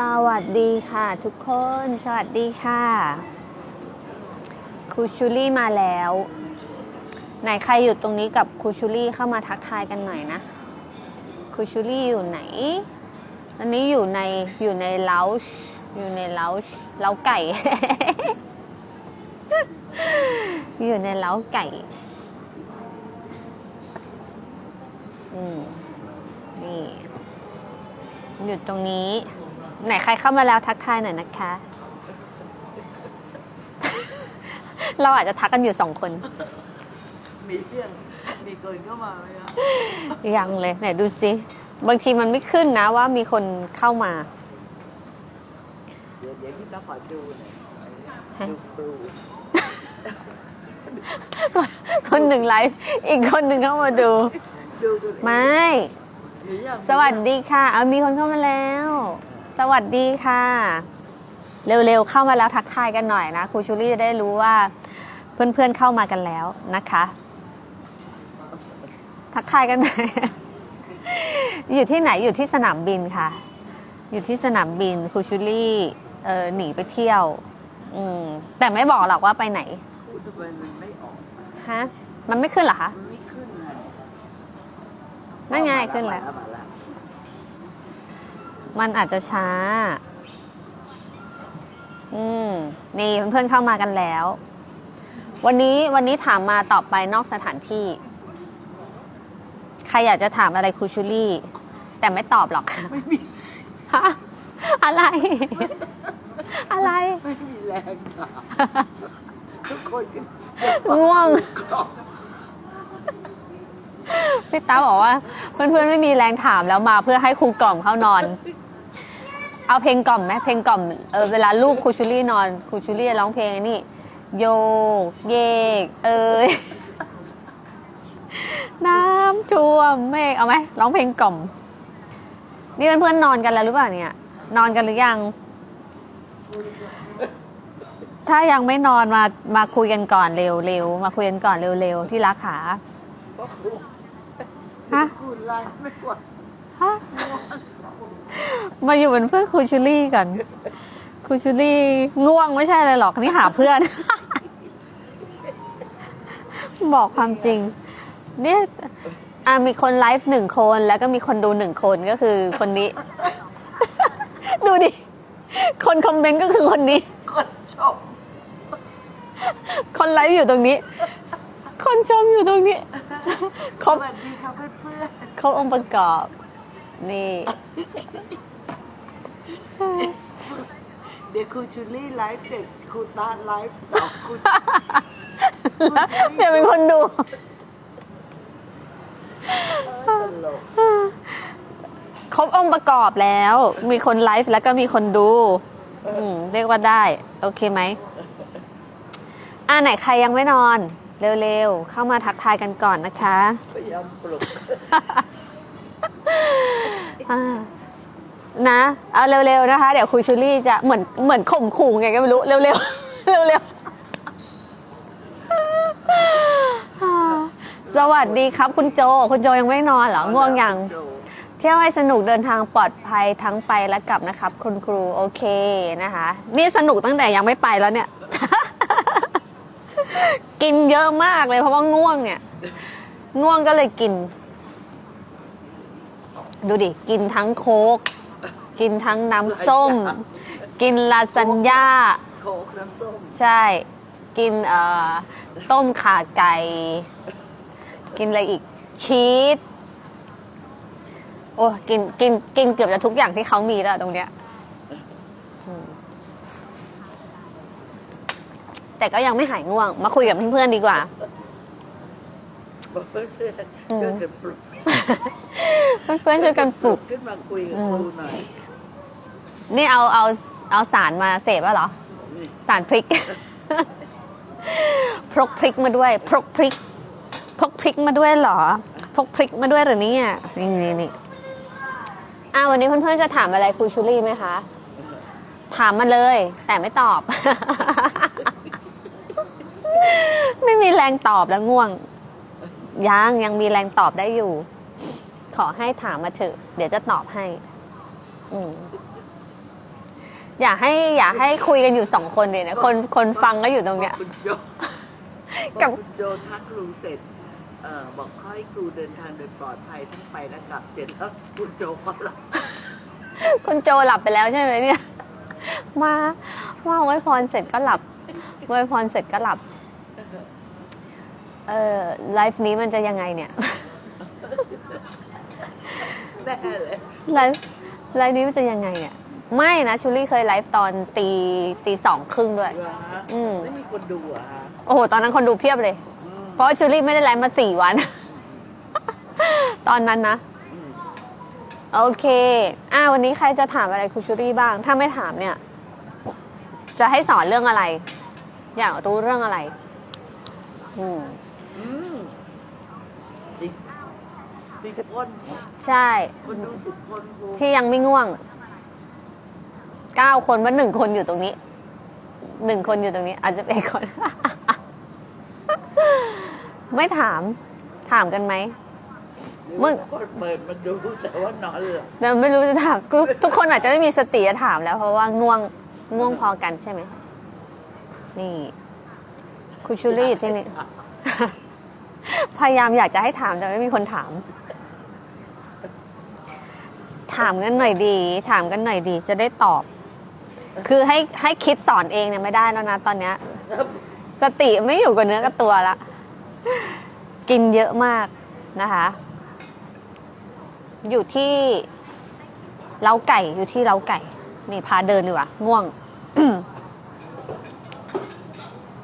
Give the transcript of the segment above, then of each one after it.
สวัสดีค่ะทุกคน สวัสดีค่ะ ครูชูลี่มาแล้ว ไหนใครอยู่ตรงนี้กับครูชูลี่เข้ามาทักทายกันหน่อยนะ ครูชูลี่อยู่ไหน อันนี้อยู่ในอยู่ในเลาช์อยู่ในเลาช์เล้าไก่ อยู่ในเล้าไก่ อืมนี่ อยู่ตรงนี้ ไหนใครเข้ามาแล้วทักทายหน่อยนะคะ เราอาจจะทักกันอยู่สองคน มีเรื่องมีคนเข้ามาไหมครับยังเลย ไหนดูสิ บางทีมันไม่ขึ้นนะว่ามีคนเข้ามา เดี๋ยวเดี๋ยวที่ต้องขอดูหน่อยฮะดูครูคนหนึ่งไลฟ์อีกคนหนึ่งเข้ามาดู ดูดูไม่หรือยังสวัสดีค่ะ เอามีคนเข้ามาแล้ว สวัสดีค่ะ เร็วๆเข้ามาแล้วทักทายกันหน่อยนะครูชูรี่จะได้รู้ว่าเพื่อนๆเข้ามากันแล้วนะคะ ทักทายกันหน่อยอยู่ที่ไหนอยู่ที่สนามบินค่ะ อยู่ที่สนามบินครูชูรี่เออหนีไปเที่ยว อืมแต่ไม่บอกหรอกว่าไปไหนครูทำไมมันไม่ออกฮะมันไม่ขึ้นเหรอคะมันไม่ขึ้นเลยนั่นไงเอามาขึ้นแล้วเอา มาแล้วมันอาจจะช้า อืม นี่เพื่อนๆเข้ามากันแล้ว วันนี้วันนี้ถามมาตอบไปนอกสถานที่ ใครอยากจะถามอะไรครูชูลี่ แต่ไม่ตอบหรอกไม่มีฮะอะไร อะไร ไม่มีแรงถามทุกคนก็ง่วงกรอบพี่ตาบอกว่า เพื่อนๆไม่มีแรงถามแล้วมาเพื่อให้ครูกล่อมเข้านอน เอาเพลงกล่อมไหมเพลงกล่อมเออเวลาลูกครูชูลี่นอนครูชูลี่ร้องเพลงไอ้นี่ โยกเยก เอ้ยน้ำท่วมเมฆเอาไหมร้องเพลงกล่อม นี่เพื่อนๆนอนกันแล้วหรือเปล่าเนี่ย นอนกันหรือยัง ถ้ายังไม่นอนมามาคุยกันก่อนเร็วๆมาคุยกันก่อนเร็วๆที่รักขาเพราะครูฮะครูไลน์ไม่ไหวฮะ มาอยู่เป็นเพื่อนครูชูลี่กันครูชูลี่ง่วงไม่ใช่อะไรหรอกนี่หาเพื่อน บอกความจริง เนี่ยอะมีคนไลฟ์หนึ่งคนแล้วก็มีคนดูหนึ่งคนก็คือคนนี้ ดูดิ คนคอมเมนต์ก็คือคนนี้ คนชม คนไลฟ์อยู่ตรงนี้ คนชมอยู่ตรงนี้ ครสบวัสดีครับเพื่อนครบองค์ประกอบ นี่ๆเดี๋ยวครูชูลี่ไลฟ์เสร็จครูตาไลฟ์ต่อครูเดี๋ยวเป็นคนดู ตลกครบองค์ประกอบแล้ว มีคนไลฟ์แล้วก็มีคนดู อืมเรียกว่าได้ โอเคไหม อ่าไหนใครยังไม่นอน เร็วๆ เข้ามาทักทายกันก่อนนะคะ พยายามปลุก อ่านะเอาเร็วๆนะคะ เดี๋ยวคุยชูลี่จะเหมือนเหมือนข่มขู่ไงก็ไม่รู้ เร็วๆ เร็วๆอ่าสวัสดีครับคุณโจ คุณโจยังไม่นอนเหรอ ง่วงยังโจเที่ยวให้สนุกเดินทางปลอดภัยทั้งไปและกลับนะครับ คุณครูโอเคนะคะ นี่สนุกตั้งแต่ยังไม่ไปแล้วเนี่ย กินเยอะมากเลยเพราะว่าง่วงเนี่ย ง่วงก็เลยกิน ดูดิ กินทั้งโค้ก กินทั้งน้ำส้ม กินลาซานญ่า โค้กน้ำส้มใช่ กินเอ่อต้มข่าไก่ กินอะไรอีก ชีส โอ้กินกินกินเกือบจะทุกอย่างที่เขามีแล้วตรงเนี้ยอืมแต่ก็ยังไม่หายง่วง มาคุยกับเพื่อนๆดีกว่า บอกเพื่อนๆช่วยกันปลุก เพื่อนๆช่วยกันปลุก ขึ้นมาคุยกับครูหน่อยนี่เอาเอาเอาสารมาเสพอะเหรอ นี่สารพริก พกพริกมาด้วย พกพริก พกพริกมาด้วยเหรอ พกพริกมาด้วยเหรือเนี่ยนี่นี่นี่อ่าวันนี้เพื่อนๆจะถามอะไรครูชูรี่ไหมคะ ถามมาเลย แต่ไม่ตอบ ไม่มีแรงตอบแล้วง่วง ยังยังมีแรงตอบได้อยู่ ขอให้ถามมาเถอะ เดี๋ยวจะตอบให้ อืมอยากให้ อยากให้คุยกันอยู่สองคนเลยนะ คนคนฟังก็อยู่ตรงเนี้ยพอคุณโจกับพอคุณโจทักครูเสร็จเอ่อบอกขอให้ครูเดินทางโดยปลอดภัยทั้งไปและกลับเสร็จแล้วคุณโจก็หลับคุณโจหลับไปแล้วใช่ไหมเนี่ย มาว่าไว้พรเสร็จก็หลับไว้พรเสร็จก็หลับ เออไลฟ์นี้มันจะยังไงเนี่ย แน่เลยไลฟ์ไลฟ์นี้มันจะยังไงเนี่ย ไม่นะชูลี่เคยไลฟ์ตอนตีตีสองครึ่งด้วย เหรอฮะอืม ไม่มีคนดูเหรอะฮะโอ้โห ตอนนั้นคนดูเพียบเลยอืมเพราะว่าชูลี่ไม่ได้ไลฟ์มาสี่วัน ตอนนั้นนะอืมโอเคอ่าวันนี้ใครจะถามอะไรครูชูรี่บ้าง ถ้าไม่ถามเนี่ย จะให้สอนเรื่องอะไร อยากรู้เรื่องอะไร อืมอืม สิสิบคนใช่ คนดูสิบคนครูที่ยังไม่ง่วงเก้าคนว่าหนึ่งคนอยู่ตรงนี้หนึ่งคนอยู่ตรงนี้ อาจจะเป็นคน ไม่ถามถามกันไหมหรือมึงว่าคนเปิดมาดูแต่ว่านอนหลับแต่ไม่รู้จะถามกูทุกคนอาจจะไม่มีสติจะถามแล้ว เพราะว่าง่วงง่วงพอกันใช่ไหมนี่ครูชูรี่อยู่ที่นี่ พยายามอยากจะให้ถามแต่ไม่มีคนถาม ถามกันหน่อยดี ถามกันหน่อยดี จะได้ตอบ คือให้ให้คิดสอนเองเนี่ยไม่ได้แล้วนะตอนเนี้ย สติไม่อยู่กับเนื้อกับตัวละ กินเยอะมากนะคะ อยู่ที่เล้าไก่อยู่ที่เล้าไก่ นี่พาเดินดีกว่าง่วง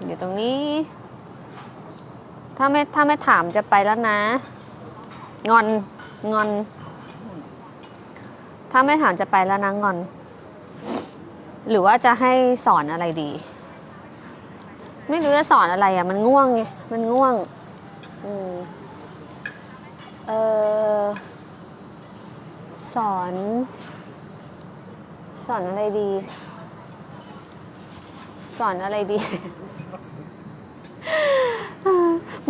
อยู่ตรงนี้ ถ้าไม่ถ้าไม่ถามจะไปแล้วนะ งอนงอน ถ้าไม่ถามจะไปแล้วนะงอน หรือว่าจะให้สอนอะไรดี ไม่รู้จะสอนอะไรอะ มันง่วงไงมันง่วง อืมเออสอน สอนอะไรดี สอนอะไรดี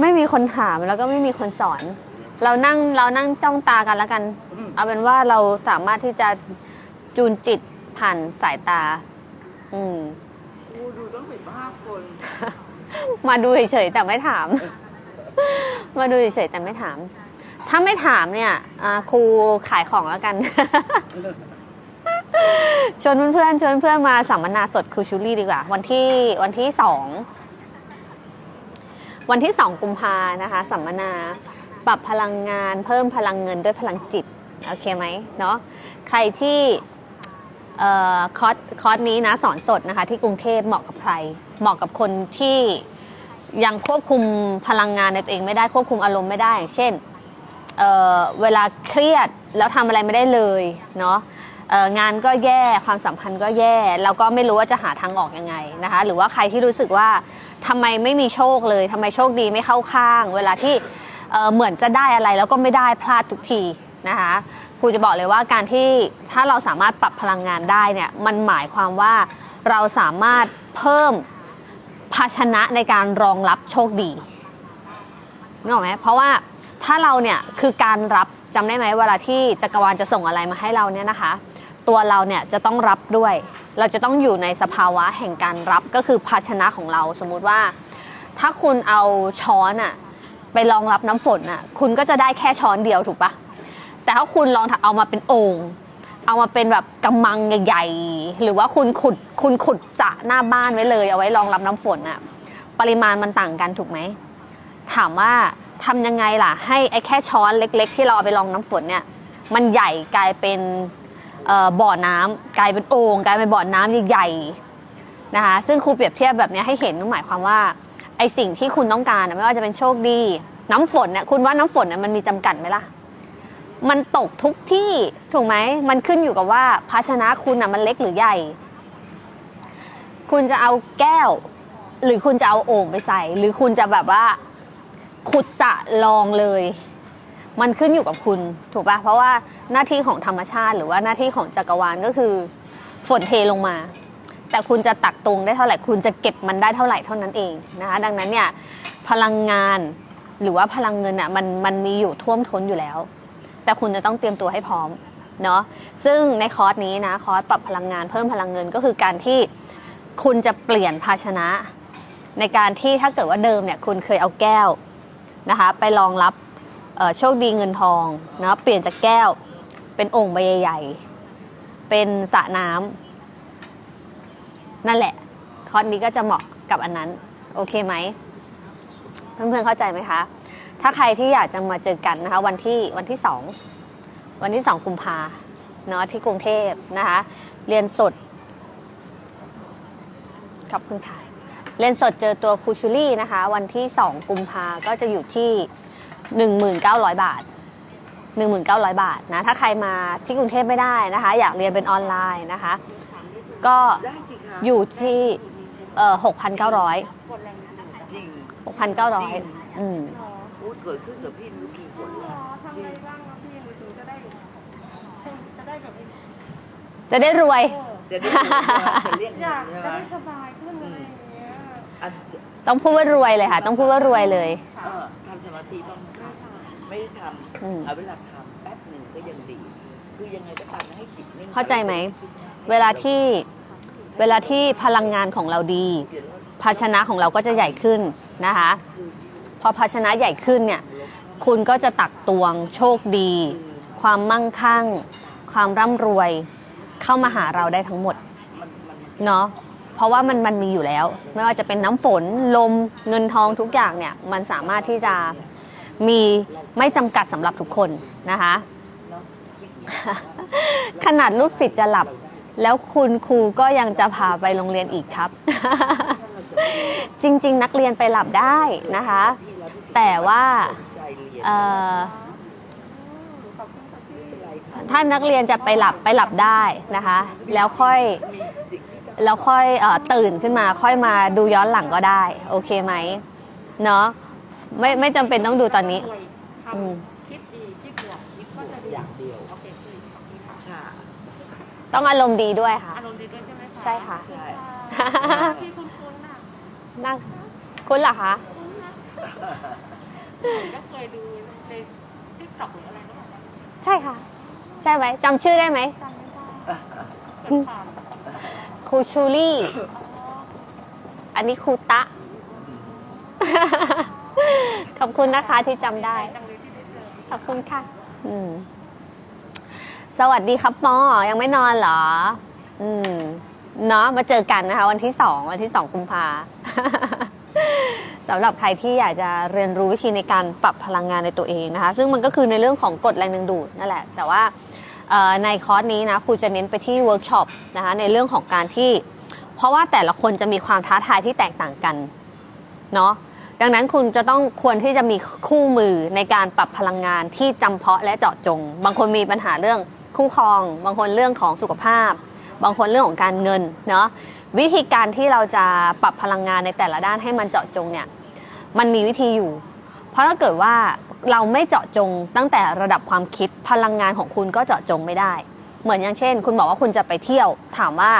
ไม่มีคนถามแล้วก็ไม่มีคนสอน เรานั่งเรานั่งจ้องตากันแล้วกัน อืมเอาเป็นว่าเราสามารถที่จะจูนจิตผ่านสายตา อืมครูดูต้องเป็นห้าคนมาดูเฉยๆแต่ไม่ถาม มาดูเฉยๆแต่ไม่ถาม ถ้าไม่ถามเนี่ยอ่าครูขายของแล้วกัน ชวนเพื่อนๆชวนเพื่อนมาสัมมนาสดครูชูรี่ดีกว่า วันที่วันที่สองวันที่สองกุมภานะคะ สัมมนา ปรับพลังงานเพิ่มพลังเงินด้วยพลังจิต โอเคไหมเนาะใครที่คอร์สคอร์สนี้นะสอนสดนะคะที่กรุงเทพเหมาะกับใคร เหมาะกับคนที่ยังควบคุมพลังงานในตัวเองไม่ได้ควบคุมอารมณ์ไม่ได้อย่างเช่นเเวลาเครียดแล้วทำอะไรไม่ได้เลยเนาะงานก็แย่ความสัมพันธ์ก็แย่แล้วก็ไม่รู้ว่าจะหาทางออกยังไงนะคะหรือว่าใครที่รู้สึกว่าทำไมไม่มีโชคเลยทำไมโชคดีไม่เข้าข้าง เวลาที่ เเหมือนจะได้อะไรแล้วก็ไม่ได้พลาดทุกทีนะคะครูจะบอกเลยว่าการที่ถ้าเราสามารถปรับพลังงานได้เนี่ยมันหมายความว่าเราสามารถเพิ่มภาชนะในการรองรับโชคดีนึกออกไหมเพราะว่าถ้าเราเนี่ยคือการรับจำได้ไหมเวลาที่จักรวาลจะส่งอะไรมาให้เราเนี่ยนะคะ ตัวเราเนี่ยจะต้องรับด้วย เราจะต้องอยู่ในสภาวะแห่งการรับก็คือภาชนะของเราสมมุติว่า ถ้าคุณเอาช้อนอะ ไปรองรับน้ำฝนอะคุณก็จะได้แค่ช้อนเดียวถูกปะแต่ถ้าคุณลองเอามาเป็นโอ่งเอามาเป็นแบบกำมังใหญ่ๆ หรือว่าคุณขุดคุณขุดสระหน้าบ้านไว้เลย เอาไว้รองรับน้ำฝนอะปริมาณมันต่างกันถูกไหม ถามว่าทำยังไงล่ะ ให้ไอ้แค่ช้อนเล็ก ๆ ที่เราเอาไปรองน้ำฝนเนี่ย มันใหญ่กลายเป็นบ่อน้ำกลายเป็นโอ่งกลายเป็นบ่อน้ำใหญ่ๆนะคะซึ่งครูเปรียบเทียบแบบนี้ให้เห็นนั่นหมายความว่า ไอสิ่งที่คุณต้องการนะไม่ว่าจะเป็นโชคดี น้ำฝนเนี่ยคุณว่าน้ำฝนเนี่ยมันมีจำกัดไหมล่ะ มันตกทุกที่ถูกไหมมันขึ้นอยู่กับว่าภาชนะคุณอะมันเล็กหรือใหญ่ คุณจะเอาแก้ว หรือคุณจะเอาโอ่งไปใส่ หรือคุณจะแบบว่า ขุดสะลองเลย มันขึ้นอยู่กับคุณถูกปะเพราะว่าหน้าที่ของธรรมชาติ หรือว่าหน้าที่ของจักรวาลก็คือ ฝนเทลงมา แต่คุณจะตักตรงได้เท่าไหร่ คุณจะเก็บมันได้เท่าไหร่เท่านั้นเองนะคะ ดังนั้นเนี่ยพลังงานหรือว่าพลังเงินอะมันมันมีอยู่ท่วมท้นอยู่แล้ว แต่คุณจะต้องเตรียมตัวให้พร้อมเนาะซึ่งในคอร์สนี้นะคอร์สปรับพลังงานเพิ่มพลังเงินก็คือการที่คุณจะเปลี่ยนภาชนะ ในการที่ถ้าเกิดว่าเดิมเนี่ยคุณเคยเอาแก้วนะคะไปรองรับโชคดีเงินทองนะเปลี่ยนจากแก้วเป็นโองค์ใบใหญ่ ๆ เป็นสระน้ำ นั่นแหละ คอร์สนี้ก็จะเหมาะกับอันนั้น โอเคไหม เพื่อนๆเข้าใจไหมคะ ถ้าใครที่อยากจะมาเจอกันนะคะ วันที่วันที่สองวันที่สองกุมภาเนาะที่กรุงเทพนะคะ เรียนสดขอบคุณค่ะเรียนสดเจอตัวครูชูลี่นะคะ วันที่2กุมภาก็จะอยู่ที่1,900บาท1,900บาทนะถ้าใครมาที่กรุงเทพไม่ได้นะคะ อยากเรียนเป็นออนไลน์นะคะ ก็ ได้สิคะอยู่ที่เอ่อ6,900จริง6,900อืมพูดเกิดขึ้นกับพี่ไม่รู้กี่คนแล้วจริงจะได้รวย จะได้รู้ว่าจะเรียกอเงิยานกใช่จะไหมได้สบายขึ้นอะไรอย่างเงี้ยอันต้องพูดว่ารวยเลยค่ะ ต้องพูดว่ารวยเลย เออทำสมาธิบ้างค่ะไม่ได้ทอืมำเอาเวลาทำแป๊บหนึ่งก็ยังดี คือยังไงก็ตามให้จิตนิ่งเข้าใจไหม เวลาที่ เวลาที่พลังงานของเราดี ภาชนะของเราก็จะใหญ่ขึ้นนะคะ พอภาชนะใหญ่ขึ้นเนี่ยคุณก็จะตักตวง โชคดี ความมั่งคั่ง ความร่ำรวย เข้ามาหาเราได้ทั้งหมดเนาะเพราะว่ามันมันมีอยู่แล้ว ไม่ว่าจะเป็นน้ำฝนลมเงินทองทุกอย่างเนี่ยมันสามารถที่จะมีไม่จำกัดสำหรับทุกคนนะคะ ขนาดลูกศิษย์จะหลับ แล้วคุณครูก็ยังจะพาไปโรงเรียนอีกครับ จริง ๆ นักเรียนไปหลับได้นะคะ แต่ว่าถ้านักเรียนจะไปหลับไปหลับได้นะคะ แล้วค่อยแล้วค่อยออตื่นขึ้นมาค่อยมาดูย้อนหลังก็ได้ โอเคไหมเนาะไม่ไม่จำเป็นต้องดูตอนนี้ ต้องอารมณ์ดีด้วยค่ะ อารมณ์ดีด้วยใช่ไหมคะใช่ค่ะ ใช่ค่ะพี่คุณคุณน่ะนั่งคุณเหรอคะ คุณนะก็เคยดูในทิกตอกหรืออะไรก็บอกว่าใช่ค่ะ ใช่ไหมจำชื่อได้ไหมจำไม่ได้เป็นผ่านครูชูลี่ อ๋อ อันนี้ครูตะ ขอบคุณนะคะที่จำได้จังเลยที่ได้เจอขอบคุณค่ะ อืม สวัสดีครับหมอยังไม่นอนเหรอ อืม เนาะมาเจอกันนะคะ วันที่สองวันที่สองกุมภาสำหรับใครที่อยากจะเรียนรู้วิธีในการปรับพลังงานในตัวเองนะคะ ซึ่งมันก็คือในเรื่องของกฎแรงดึงดูดนั่นแหละ แต่ว่าในคอร์สนี้นะครูจะเน้นไปที่เวิร์กช็อปนะคะในเรื่องของการที่ เพราะว่าแต่ละคนจะมีความท้าทายที่แตกต่างกันเนาะดังนั้นคุณจะต้องควรที่จะมีคู่มือในการปรับพลังงานที่จำเพาะและเจาะจง บางคนมีปัญหาเรื่อง คู่ครอง บางคนเรื่องของสุขภาพ บางคนเรื่องของการเงินเนาะวิธีการที่เราจะปรับพลังงานในแต่ละด้านให้มันเจาะจงเนี่ยมันมีวิธีอยู่ เพราะถ้าเกิดว่าเราไม่เจาะจงตั้งแต่ระดับความคิดพลังงานของคุณก็เจาะจงไม่ได้ เหมือนอย่างเช่น คุณบอกว่าคุณจะไปเที่ยวถามว่า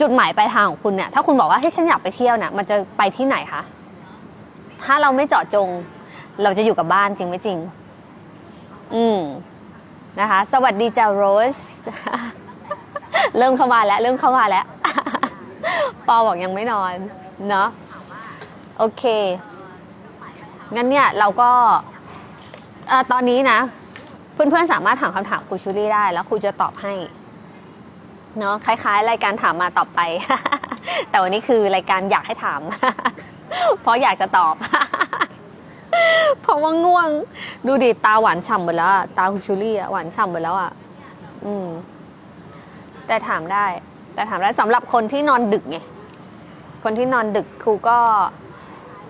จุดหมายปลายทางของคุณเนี่ยถ้าคุณบอกว่าให้ฉันอยากไปเที่ยวเนี่ยมันจะไปที่ไหนคะถ้าเราไม่เจาะจง เราจะอยู่กับบ้านจริงไม่จริง อืม นะคะ สวัสดีจ้าโรส เริ่มเข้ามาแล้ว เริ่มเข้ามาแล้ว ปอบอกยังไม่นอน เนาะโอเค งั้นเนี่ยเราก็ตอนนี้นะ เพื่อนๆสามารถถามคำถามครูชูรี่ได้แล้วครูจะตอบให้เนาะคล้ายๆ รายการถามมาตอบไป แต่วันนี้คือรายการอยากให้ถาม เพราะอยากจะตอบ เพราะว่าง่วง ดูดิตาหวานฉ่ำหมดแล้วอะตาคุณชูรี่อะหวานฉ่ำหมดแล้วอะอืม แต่ถามได้ แต่ถามได้สำหรับคนที่นอนดึกไงคนที่นอนดึกครูก็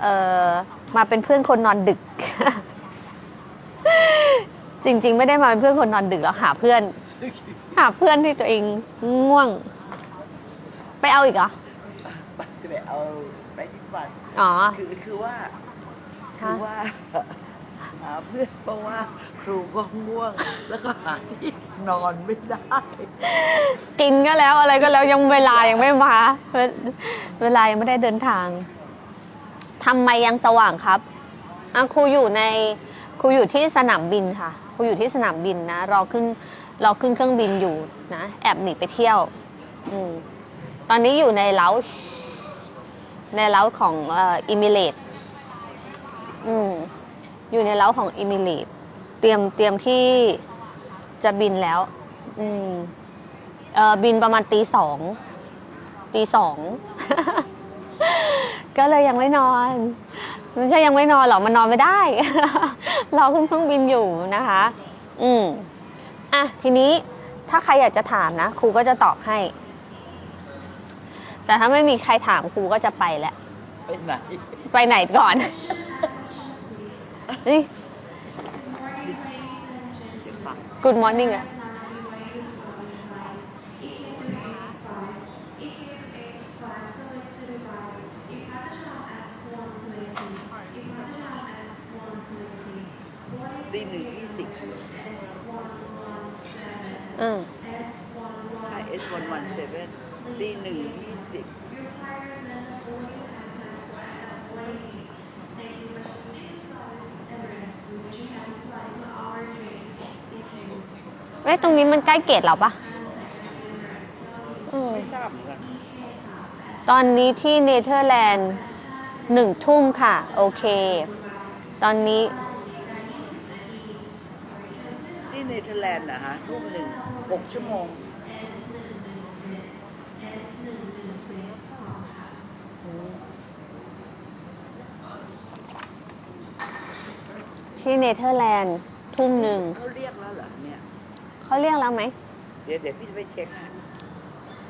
เอ่อมาเป็นเพื่อนคนนอนดึก จริง ๆ ไม่ได้มาเป็นเพื่อนคนนอนดึกแล้วหาเพื่อน หาเพื่อนที่ตัวเองง่วง ไปเอาอีกเหรอ จะไปเอาไปที่ฝันอ๋อ คือคือว่า ฮะคือว่าหาเพื่อนเพราะว่าครูก็ง่วง แล้วก็หาที่นอนไม่ได้ กินก็แล้วอะไรก็แล้วยังเวลายังไม่มาเวเวลายังไม่ได้เดินทางทำไมยังสว่างครับอะครูอยู่ในครูอยู่ที่สนามบินค่ะครูอยู่ที่สนามบินนะรอขึ้นรอขึ้นเครื่องบินอยู่นะแอบหนีไปเที่ยว อืมตอนนี้อยู่ในเลาช์ในเลาช์ของเอิมิเลต อืมอยู่ในเล้าของอิมิเลตเตรียมเตรียมที่จะบินแล้ว อืมเออบินประมาณตีสองตีสอง ก็เลยยังไม่นอนไม่ใช่ยังไม่นอนหรอกมันนอนไม่ได้รอขึ้นเครื่องบินอยู่นะคะ อืมอะทีนี้ถ้าใครอยากจะถามนะครูก็จะตอบให้ แต่ถ้าไม่มีใครถามครูก็จะไปแล้ว ไปไหน ไปไหนก่อนนี่ เดี๋ยวฟัง Good morning อะตีหนึ่งยี่สิบอืม ใช่ S 1 1 7 ตีหนึ่งยี่สิบ อ้ยตรงนี้มันใกล้เกตเราปะอืมไม่ทราบเหมือนกันตอนนี้ที่เนเธอร์แลนด์หนึ่งทุ่มค่ะ โอเค ตอนนี้ที่เนเธอร์แลนด์นะฮะทุ่มหนึ่งหกชั่วโมงที่เนเธอร์แลนด์ทุ่มหนึ่งเขาเรียกแล้วเหรอ เนี่ยเขาเรียกแล้วไหม เดี๋ยวเดี๋ยวพี่จะไปเช็คให้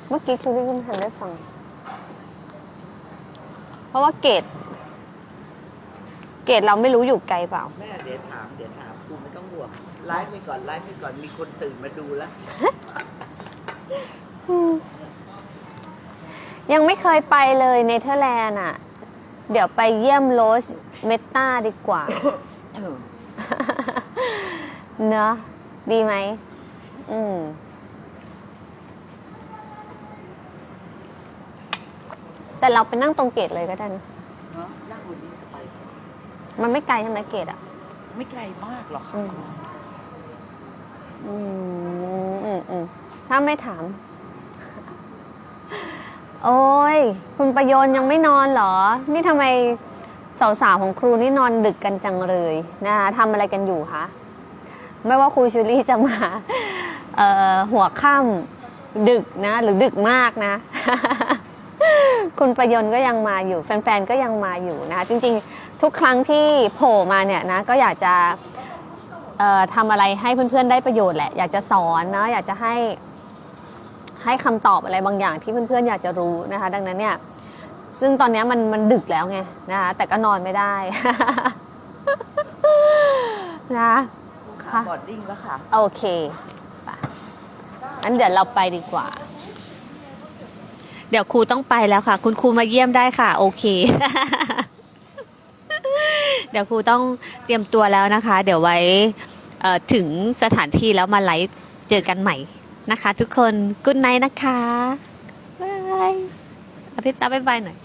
เมื่อกี้ครูได้ยินทันได้ฟัง เพราะว่าเกต เกตเราไม่รู้อยู่ไกลเปล่า แม่เดี๋ยวถามเดี๋ยวถามครูไม่ต้องห่วงไลฟ์ไปก่อนไลฟ์ไปก่อนมีคนตื่นมาดูแล้ว ยังไม่เคยไปเลยเนเธอร์แลนด์อะ เดี๋ยวไปเยี่ยมโรสเมตตาดีกว่า เนอะดีไหม อืมแต่เราไปนั่งตรงเกตเลยก็ได้นะเนาะนั่งบนนี้สบายกว่ามันไม่ไกลใช่ไหมเกตอะ ไม่ไกลมากหรอกอืค่ะมอืมอืมอืมถ้าไม่ถาม โอ้ย คุณประโยนยังไม่นอนเหรอ นี่ทำไมสาวๆของครูนี่นอนดึกกันจังเลยนะคะทำอะไรกันอยู่คะ ไม่ว่าครูชูรี่จะมาหัวค่ำดึกนะ หรือดึกมากนะ คุณประยนต์ก็ยังมาอยู่แฟนๆก็ยังมาอยู่นะคะจริงๆ ทุกครั้งที่โผล่มาเนี่ยนะก็อยากจะทำอะไรให้เพื่อนๆได้ประโยชน์แหละ อยากจะสอนนะอยากจะให้ให้คำตอบอะไรบางอย่างที่เพื่อนๆอยากจะรู้นะคะ ดังนั้นเนี่ยซึ่งตอนนี้มันมันดึกแล้วไงนะคะแต่ก็นอนไม่ได้นะ ขาบอดดิ้งแล้วค่ะ โอเคไปงั้นเดี๋ยวเราไปดีกว่า เดี๋ยวครูต้องไปแล้วค่ะ คุณครูมาเยี่ยมได้ค่ะ โอเค เดี๋ยวครูต้องเตรียมตัวแล้วนะคะ เดี๋ยวไว้เอ่อถึงสถานที่แล้วมาไลฟ์เจอกันใหม่นะคะ ทุกคนกุ d ไน h t นะคะบายอาทิตย์ตาบายบายหน่อย